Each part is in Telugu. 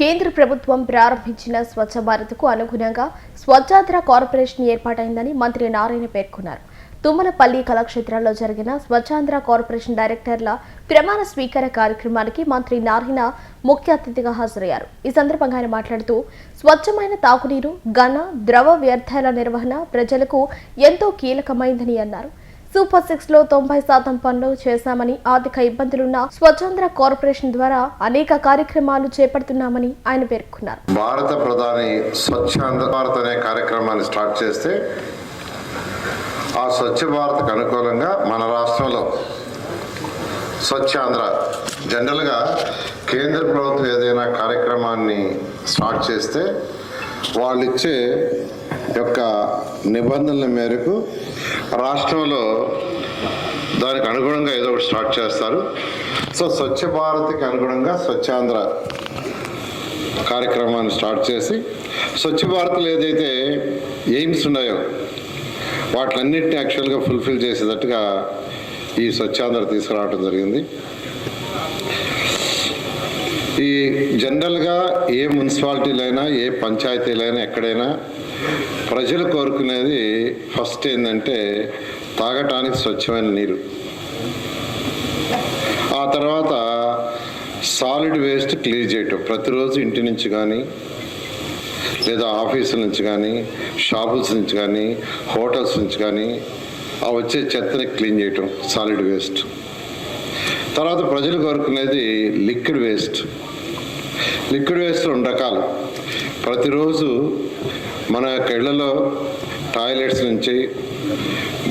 కేంద్ర ప్రభుత్వం ప్రారంభించిన స్వచ్ఛ భారత్కు అనుగుణంగా స్వచ్ఛాద్ర కార్పొరేషన్ ఏర్పాటైందని మంత్రి నారాయణ పేర్కొన్నారు. తుమ్మలపల్లి కళాక్షేత్రంలో జరిగిన స్వచ్ఛాంధ్ర కార్పొరేషన్ డైరెక్టర్ల ప్రమాణ స్వీకార కార్యక్రమానికి మంత్రి నారాయణ ముఖ్య అతిథిగా హాజరయ్యారు. ఈ సందర్భంగా ఆయన మాట్లాడుతూ స్వచ్ఛమైన తాగునీరు ఘన ద్రవ వ్యర్థాల నిర్వహణ ప్రజలకు ఎంతో కీలకమైందని అన్నారు. సూపర్ సిక్స్లో తొంభై శాతం పనులు చేశామని ఆర్థిక ఇబ్బందులున్న స్వచ్ఛంద్ర కార్పొరేషన్ ద్వారా అనేక కార్యక్రమాలు చేపడుతున్నామని ఆయన పేర్కొన్నారు. భారత ప్రధాని స్వచ్ఛాంధ్ర భారత్ అనే కార్యక్రమాన్ని స్టార్ట్ చేస్తే ఆ స్వచ్ఛ భారత్కు అనుకూలంగా మన రాష్ట్రంలో స్వచ్ఛాంధ్ర జనరల్గా కేంద్ర ప్రభుత్వం ఏదైనా కార్యక్రమాన్ని స్టార్ట్ చేస్తే వాళ్ళు ఇచ్చే యొక్క నిబంధనల మేరకు రాష్ట్రంలో దానికి అనుగుణంగా ఏదో ఒకటి స్టార్ట్ చేస్తారు. సో స్వచ్ఛ భారత్కి అనుగుణంగా స్వచ్ఛాంధ్ర కార్యక్రమాన్ని స్టార్ట్ చేసి స్వచ్ఛ భారత్లో ఏదైతే ఎయిమ్స్ ఉన్నాయో వాటిలన్నింటినీ యాక్చువల్గా ఫుల్ఫిల్ చేసేటట్టుగా ఈ స్వచ్ఛాంధ్ర తీసుకురావడం జరిగింది. ఈ జనరల్గా ఏ మున్సిపాలిటీలైనా ఏ పంచాయతీలైనా ఎక్కడైనా ప్రజలు కోరుకునేది ఫస్ట్ ఏంటంటే తాగటానికి స్వచ్ఛమైన నీరు. ఆ తర్వాత సాలిడ్ వేస్ట్ క్లీన్ చేయటం. ప్రతిరోజు ఇంటి నుంచి కానీ లేదా ఆఫీసుల నుంచి కానీ షాపుల్స్ నుంచి కానీ హోటల్స్ నుంచి కానీ ఆ వచ్చే చెత్తని క్లీన్ చేయటం సాలిడ్ వేస్ట్. తర్వాత ప్రజలు కోరుకునేది లిక్విడ్ వేస్ట్. లిక్విడ్ వేస్ట్ రెండు రకాలు. ప్రతిరోజు మన యొక్క ఇళ్ళలో టాయిలెట్స్ నుంచి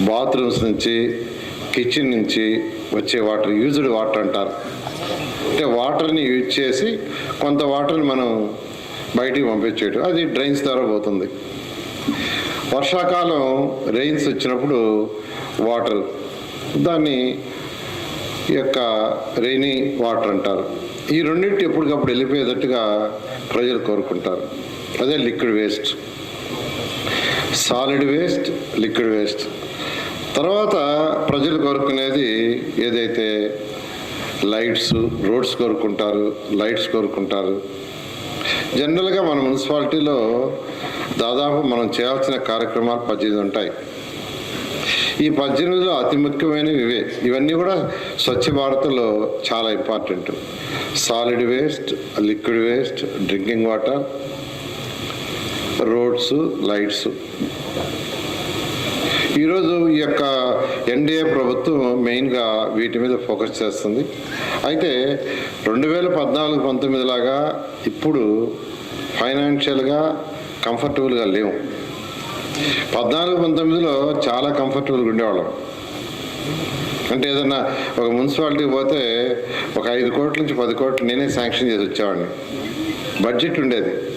బాత్రూమ్స్ నుంచి కిచెన్ నుంచి వచ్చే వాటర్ యూజ్డ్ వాటర్ అంటారు. అంటే వాటర్ని యూజ్ చేసి కొంత వాటర్ని మనం బయటికి పంపించేయటం. అది డ్రైన్స్ ద్వారా పోతుంది. వర్షాకాలం రెయిన్స్ వచ్చినప్పుడు వాటర్ దాన్ని యొక్క రెయినీ వాటర్ అంటారు. ఈ రెండింటి ఎప్పటికప్పుడు వెళ్ళిపోయేటట్టుగా ప్రజలు కోరుకుంటారు. అదే liquid waste solid waste liquid waste తర్వాత ప్రజలు కోరుకునేది ఏదైతే లైట్స్ రోడ్స్ కోరుకుంటారు లైట్స్ కోరుకుంటారు. జనరల్గా మన మున్సిపాలిటీలో దాదాపు మనం చేయాల్సిన కార్యక్రమాలు పద్దెనిమిది ఉంటాయి. ఈ పద్దెనిమిదిలో అతి ముఖ్యమైనవి ఇవే. ఇవన్నీ కూడా స్వచ్ఛ భారత్లో చాలా important. Solid waste liquid waste drinking water roads lights. ఈరోజు ఈ యొక్క ఎన్డీఏ ప్రభుత్వం మెయిన్గా వీటి మీద ఫోకస్ చేస్తుంది. అయితే రెండు వేల పద్నాలుగు పంతొమ్మిది లాగా ఇప్పుడు ఫైనాన్షియల్గా కంఫర్టబుల్గా లేవు. పద్నాలుగు పంతొమ్మిదిలో చాలా కంఫర్టబుల్గా ఉండేవాళ్ళం. అంటే ఏదన్నా ఒక మున్సిపాలిటీకి పోతే ఒక ఐదు కోట్ల నుంచి పది కోట్లు నేనే శాంక్షన్ చేసి వచ్చేవాడిని. బడ్జెట్ ఉండేది.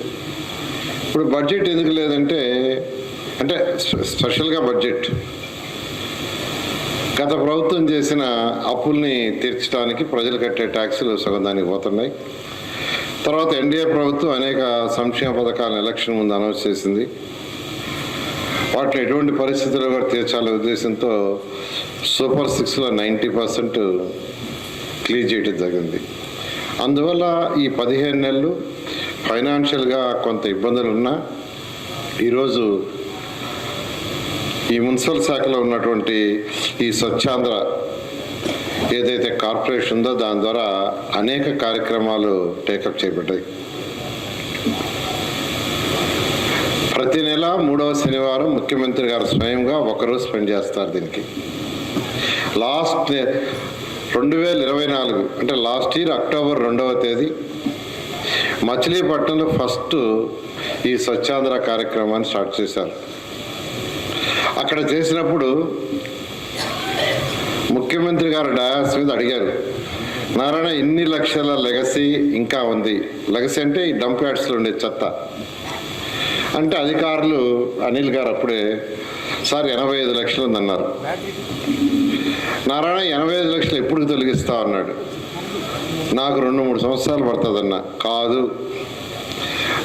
ఇప్పుడు బడ్జెట్ ఎందుకు లేదంటే అంటే స్పెషల్గా బడ్జెట్. గత ప్రభుత్వం చేసిన అప్పుల్ని తీర్చడానికి ప్రజలు కట్టే ట్యాక్సులు సగం దానికి పోతున్నాయి. తర్వాత ఎన్డీఏ ప్రభుత్వం అనేక సంక్షేమ పథకాలను ఎలక్షన్ ముందు అనౌన్స్ చేసింది. వాటిని ఎటువంటి పరిస్థితుల్లో కూడా తీర్చాలనే ఉద్దేశంతో సూపర్ సిక్స్లో నైంటీ పర్సెంట్ క్లీజ్ చేయడం జరిగింది. అందువల్ల ఈ పదిహేను నెలలు ఫైనాన్షియల్గా కొంత ఇబ్బందులు ఉన్నా ఈరోజు ఈ మున్సిపల్ శాఖలో ఉన్నటువంటి ఈ స్వచ్ఛాంధ్ర ఏదైతే కార్పొరేషన్ ఉందో దాని ద్వారా అనేక కార్యక్రమాలు టేకప్ చేయబడ్డాయి. ప్రతి నెల మూడవ శనివారం ముఖ్యమంత్రి గారు స్వయంగా ఒకరోజు స్పెండ్ చేస్తారు దీనికి. లాస్ట్ రెండు వేల ఇరవై నాలుగు అంటే లాస్ట్ ఇయర్ అక్టోబర్ రెండవ తేదీ మచిలీపట్నంలో ఫస్ట్ ఈ స్వచ్ఛాంధ్ర కార్యక్రమాన్ని స్టార్ట్ చేశారు. అక్కడ చేసినప్పుడు ముఖ్యమంత్రి గారు డయాస్ మీద అడిగారు నారాయణ ఇన్ని లక్షల లెగసీ ఇంకా ఉంది. లెగసీ అంటే ఈ డంప్ యార్డ్స్లో ఉండే చెత్త. అంటే అధికారులు అనిల్ గారు అప్పుడే సార్ ఎనభై ఐదు లక్షలు ఉందన్నారు. నారాయణ ఎనభై ఐదు లక్షలు ఎప్పుడు తొలగిస్తా అన్నాడు. నాకు రెండు మూడు సంవత్సరాలు పడుతుందన్న. కాదు.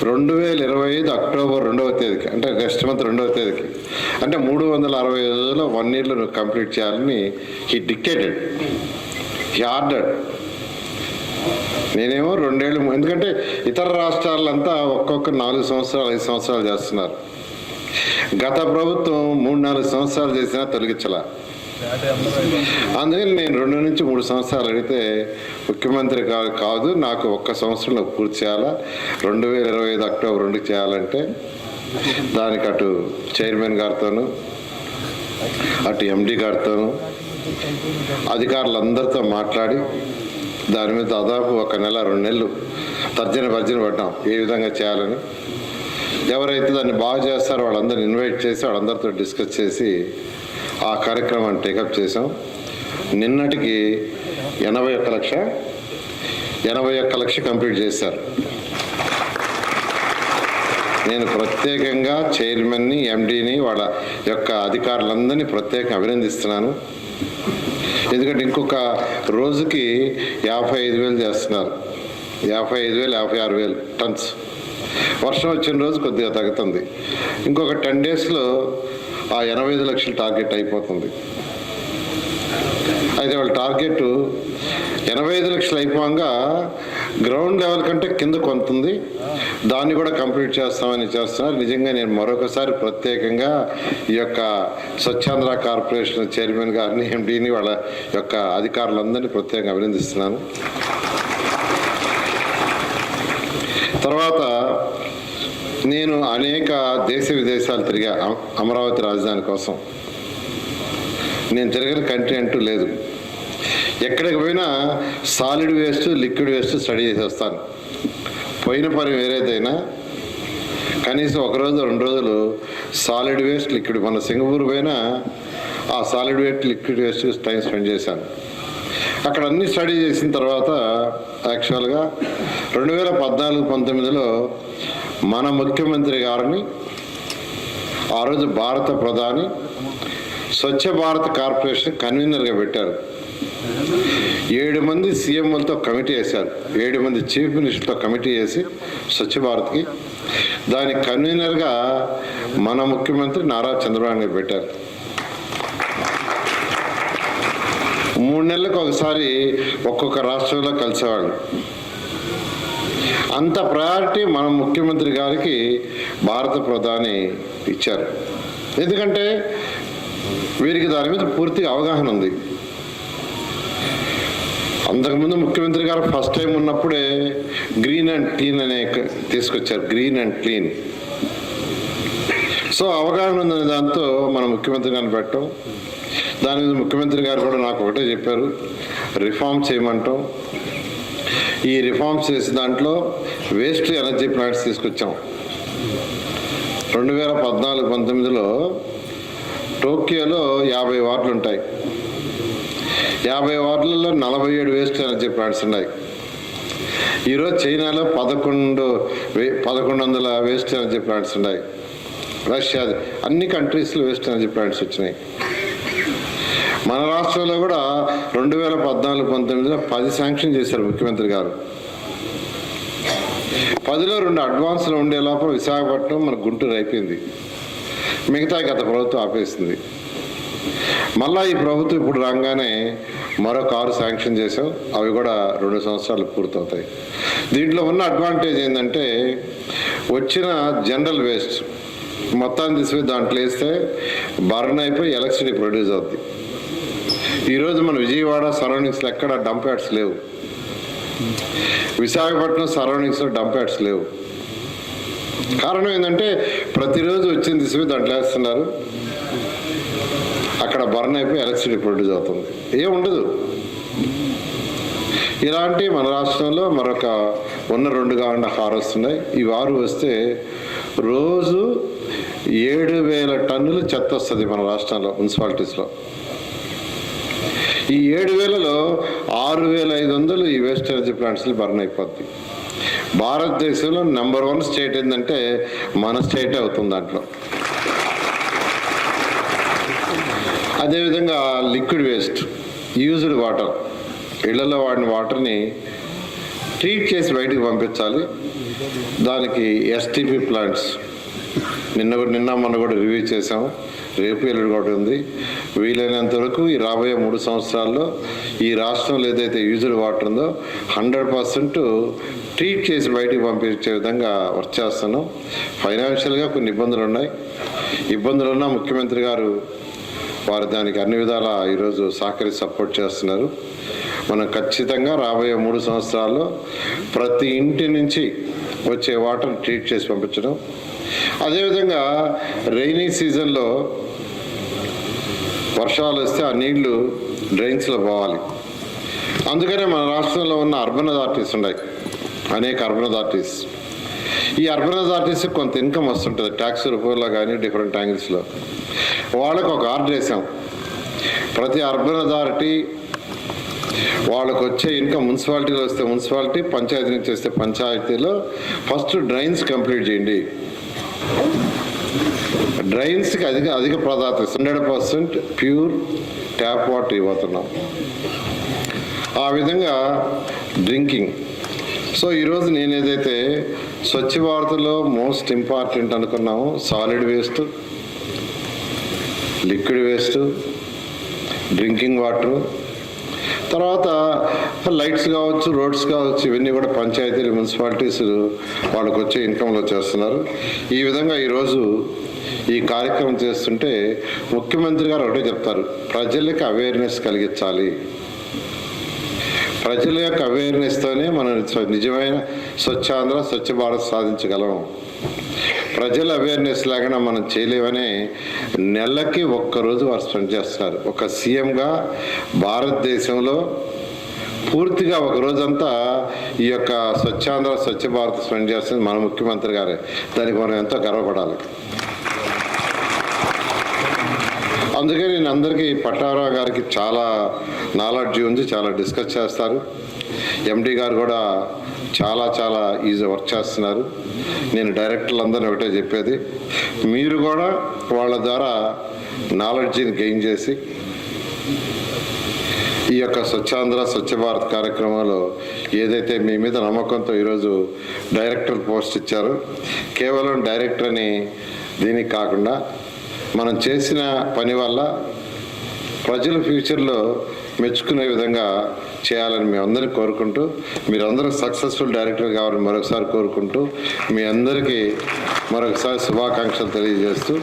రెండు వేల ఇరవై ఐదు అక్టోబర్ రెండవ తేదీకి అంటే నెక్స్ట్ మంత్ రెండవ తేదీకి. అంటే మూడు వందల అరవై ఐదులో వన్ ఇయర్లో నువ్వు కంప్లీట్ చేయాలని హీ డిక్టేటెడ్ హీ ఆర్డర్డ్ నేనేమో రెండేళ్ళు ఎందుకంటే ఇతర రాష్ట్రాలంతా ఒక్కొక్క నాలుగు సంవత్సరాలు ఐదు సంవత్సరాలు చేస్తున్నారు. గత ప్రభుత్వం మూడు నాలుగు సంవత్సరాలు చేసినా తొలగించలా. అందుకని నేను రెండు నుంచి మూడు సంవత్సరాలు అడిగితే ముఖ్యమంత్రి కాదు నాకు ఒక్క సంవత్సరంలో పూర్తి చేయాలా? రెండు వేల ఇరవై ఐదు అక్టోబర్ రెండు చేయాలంటే దానికి అటు చైర్మన్ గారితోనూ అటు ఎండి గారితోనూ అధికారులందరితో మాట్లాడి దాని మీద దాదాపు ఒక నెల రెండు నెలలు తర్జన భర్జన పడ్డాం ఏ విధంగా చేయాలని. ఎవరైతే దాన్ని బాగా చేస్తారో వాళ్ళందరిని ఇన్వైట్ చేసి వాళ్ళందరితో డిస్కస్ చేసి ఆ కార్యక్రమాన్ని టేకప్ చేసాం నిన్నటికి ఎనభై ఒక్క లక్ష ఎనభై ఒక్క లక్ష కంప్లీట్ చేశారు. నేను ప్రత్యేకంగా చైర్మన్ని ఎండీని వాళ్ళ యొక్క అధికారులందరినీ ప్రత్యేకంగా అభినందిస్తున్నాను. ఎందుకంటే ఇంకొక రోజుకి యాభై ఐదు వేలు చేస్తున్నారు. యాభై ఐదు వేలు యాభై ఆరు వేలు టన్స్. వర్షం వచ్చిన రోజు కొద్దిగా తగ్గుతుంది. ఇంకొక టెన్ డేస్లో ఆ ఎనభై ఐదు లక్షల టార్గెట్ అయిపోతుంది. అయితే వాళ్ళ టార్గెట్ ఎనభై ఐదు లక్షలు అయిపోగా గ్రౌండ్ లెవెల్ కంటే కింద కొంత ఉంది. దాన్ని కూడా కంప్లీట్ చేస్తామని చేస్తున్నారు. నిజంగా నేను మరొకసారి ప్రత్యేకంగా ఈ యొక్క స్వచ్ఛాంధ్ర కార్పొరేషన్ చైర్మన్ గారిని ఎండీని వాళ్ళ యొక్క అధికారులందరినీ ప్రత్యేకంగా అభినందిస్తున్నాను. తర్వాత నేను అనేక దేశ విదేశాలు తిరిగా అమ- అమరావతి రాజధాని కోసం నేను తిరగని కంట్రీ అంటూ లేదు. ఎక్కడికి పోయినా solid waste liquid waste study చేసి వస్తాను పోయిన పని వేరేదైనా కనీసం ఒక రోజు రెండు రోజులు సాలిడ్ వేస్ట్ లిక్విడ్ మన సింగపూర్ పోయినా ఆ solid waste liquid waste time spend చేశాను. అక్కడ అన్ని స్టడీ చేసిన తర్వాత యాక్చువల్గా రెండు వేల పద్నాలుగు పంతొమ్మిదిలో మన ముఖ్యమంత్రి గారిని ఆ రోజు భారత ప్రధాని స్వచ్ఛ భారత్ కార్పొరేషన్ కన్వీనర్గా పెట్టారు. ఏడు మంది సీఎంలతో కమిటీ వేశారు. ఏడు మంది చీఫ్ మినిస్టర్తో కమిటీ వేసి స్వచ్ఛ భారత్కి. దాని కన్వీనర్గా మన ముఖ్యమంత్రి నారా చంద్రబాబు నాయుడు పెట్టారు. మూడు నెలలకు ఒకసారి ఒక్కొక్క రాష్ట్రంలో కలిసేవాళ్ళు. అంత ప్రయారిటీ మన ముఖ్యమంత్రి గారికి భారత ప్రధాని ఇచ్చారు. ఎందుకంటే వీరికి దాని మీద పూర్తిగా అవగాహన ఉంది. అంతకుముందు ముఖ్యమంత్రి గారు ఫస్ట్ టైం ఉన్నప్పుడే గ్రీన్ అండ్ క్లీన్ అనే తీసుకొచ్చారు. గ్రీన్ అండ్ క్లీన్ సో అవగాహన ఉందనే దాంతో మన ముఖ్యమంత్రి గారిని పెట్టాం దాని మీద ముఖ్యమంత్రి గారు కూడా నాకు ఒకటే చెప్పారు. రిఫార్మ్ చేయమంటాం. ఈ రిఫార్మ్స్ చేసిన దాంట్లో వేస్ట్ ఎనర్జీ ప్లాంట్స్ తీసుకొచ్చాం. రెండు వేల పద్నాలుగు పంతొమ్మిదిలో టోక్యోలో యాభై వార్డులు ఉంటాయి. యాభై వార్డులలో నలభై ఏడు వేస్ట్ ఎనర్జీ ప్లాంట్స్ ఉన్నాయి. ఈరోజు చైనాలో పదకొండు వే- పదకొండు వందల వేస్ట్ ఎనర్జీ ప్లాంట్స్ ఉన్నాయి. రష్యా అన్ని కంట్రీస్లో వేస్ట్ ఎనర్జీ ప్లాంట్స్ వచ్చినాయి. మన రాష్ట్రంలో కూడా రెండు వేల పద్నాలుగు పంతొమ్మిదిలో పది శాంక్షన్ చేశారు ముఖ్యమంత్రి గారు. పదిలో రెండు అడ్వాన్స్లో ఉండే లోపల విశాఖపట్నం మన గుంటూరు అయిపోయింది. మిగతా గత ప్రభుత్వం ఆపేసింది. మళ్ళా ఈ ప్రభుత్వం ఇప్పుడు రాగానే మరొక ఆరు శాంక్షన్ చేసాం అవి కూడా రెండు సంవత్సరాలు పూర్తవుతాయి. దీంట్లో ఉన్న అడ్వాంటేజ్ ఏంటంటే వచ్చిన జనరల్ వేస్ట్ మొత్తాన్ని తీసుకుని దాంట్లో వేస్తే బర్న్ అయిపోయి ఎలక్ట్రిసిటీ ప్రొడ్యూస్ అవుద్ది. ఈరోజు మన విజయవాడ సరౌండింగ్స్లో ఎక్కడ డంప్ యార్డ్స్ లేవు. విశాఖపట్నం సరౌండింగ్స్లో డంప్ యార్డ్స్ లేవు. కారణం ఏంటంటే ప్రతిరోజు వచ్చింది తీసుకుని దాంట్లో వేస్తున్నారు. అక్కడ బర్న్ అయిపోయి ఎలక్ట్రిసిటీ ప్రొడ్యూస్ అవుతుంది. ఏం ఉండదు. ఇలాంటి మన రాష్ట్రంలో మరొక ఉన్న రెండు కాకుండా ఆరు వస్తున్నాయి. ఈ వారు వస్తే రోజు ఏడు వేల టన్నులు చెత్త వస్తుంది మన రాష్ట్రంలో మున్సిపాలిటీస్లో. ఈ ఏడు వేలలో ఆరు వేల ఐదు వందలు ఈ వేస్ట్ ఎనర్జీ ప్లాంట్స్లో బర్న్ అయిపోద్ది. భారతదేశంలో నెంబర్ వన్ స్టేట్ ఏంటంటే మన స్టేటే అవుతుంది దాంట్లో. అదేవిధంగా లిక్విడ్ వేస్ట్ యూజ్డ్ వాటర్ ఇళ్ళలో వాడిన వాటర్ని ట్రీట్ చేసి బయటికి పంపించాలి. దానికి ఎస్టీపీ ప్లాంట్స్ నిన్న కూడా- నిన్న మొన్న కూడా రివ్యూ చేసాం రేపు ఎల్లుడు కూడా ఉంది. వీలైనంత వరకు ఈ రాబోయే మూడు సంవత్సరాల్లో ఈ రాష్ట్రంలో ఏదైతే యూజువల్ వాటర్ ఉందో హండ్రెడ్ పర్సెంట్ ట్రీట్ చేసి బయటికి పంపించే విధంగా వర్క్ చేస్తున్నాం. ఫైనాన్షియల్గా కొన్ని ఇబ్బందులు ఉన్నాయి. ఇబ్బందులున్నా ముఖ్యమంత్రి గారు వారు దానికి అన్ని విధాల ఈరోజు సహకరి సపోర్ట్ చేస్తున్నారు. మనం ఖచ్చితంగా రాబోయే మూడు సంవత్సరాల్లో ప్రతి ఇంటి నుంచి వచ్చే వాటర్ ట్రీట్ చేసి పంపించడం. అదేవిధంగా రైనీ సీజన్లో వర్షాలు వస్తే ఆ నీళ్ళు డ్రైన్స్లో పోవాలి. అందుకనే మన రాష్ట్రంలో ఉన్న అర్బన్ అథారిటీస్ ఉన్నాయి. అనేక అర్బన్ అథారిటీస్ ఈ అర్బన్ అథారిటీస్ కొంత ఇన్కమ్ వస్తుంటుంది. ట్యాక్స్ రూపంలో కానీ డిఫరెంట్ యాంగిల్స్లో వాళ్ళకు ఒక ఆర్డర్ వేసాం. ప్రతి అర్బన్ అథారిటీ వాళ్ళకు వచ్చే ఇన్కమ్ మున్సిపాలిటీలో వస్తే మున్సిపాలిటీ పంచాయతీ నుంచి వస్తే పంచాయతీలో ఫస్ట్ డ్రైన్స్ కంప్లీట్ చేయండి. డ్రైన్స్కి అధిక అధిక ప్రాధాన్యత hundred percent pure tap water ఇవ్వతున్నాం. ఆ విధంగా డ్రింకింగ్. సో ఈరోజు నేను ఏదైతే స్వచ్ఛ భారత్లో మోస్ట్ ఇంపార్టెంట్ అనుకున్నాము solid waste liquid waste drinking water తర్వాత లైట్స్ కావచ్చు రోడ్స్ కావచ్చు ఇవన్నీ కూడా పంచాయతీలు మున్సిపాలిటీస్ వాళ్ళకు వచ్చే ఇన్కంలో చేస్తున్నారు. ఈ విధంగా ఈరోజు ఈ కార్యక్రమం చేస్తుంటే ముఖ్యమంత్రి గారు ఒకటే చెప్తారు ప్రజలకి అవేర్నెస్ కలిగించాలి. ప్రజల యొక్క అవేర్నెస్తోనే మనం నిజమైన స్వచ్ఛాంధ్ర స్వచ్ఛ భారత్ సాధించగలం. ప్రజల అవేర్నెస్ లాగానే మనం చేయలేమని నెలకి ఒక్కరోజు వారు స్పెండ్ చేస్తున్నారు. ఒక సీఎంగా భారతదేశంలో పూర్తిగా ఒక రోజంతా ఈ యొక్క స్వచ్ఛాంధ్ర స్వచ్ఛ భారత్ స్పెండ్ చేస్తుంది మన ముఖ్యమంత్రి గారే. దానికి మనం ఎంతో గర్వపడాలి. అందుకే నేను అందరికీ పట్టారావు గారికి చాలా నాలెడ్జ్ ఉంది చాలా డిస్కస్ చేస్తారు. ఎండి గారు కూడా చాలా చాలా ఈజీ వర్క్ చేస్తున్నారు. నేను డైరెక్టర్లందరినీ ఒకటే చెప్పేది మీరు కూడా వాళ్ళ ద్వారా నాలెడ్జిని గెయిన్ చేసి ఈ యొక్క స్వచ్ఛాంధ్ర స్వచ్ఛ భారత్ కార్యక్రమంలో ఏదైతే మీ మీద నమ్మకంతో ఈరోజు డైరెక్టర్ పోస్ట్ ఇచ్చారో కేవలం డైరెక్టర్ అని దీనికి కాకుండా మనం చేసిన పని వల్ల ప్రజలు ఫ్యూచర్లో మెచ్చుకునే విధంగా చేయాలని మీ అందరినీ కోరుకుంటూ మీరందరూ సక్సెస్ఫుల్ డైరెక్టర్ కావాలని మరొకసారి కోరుకుంటూ మీ అందరికీ మరొకసారి శుభాకాంక్షలు తెలియజేస్తూ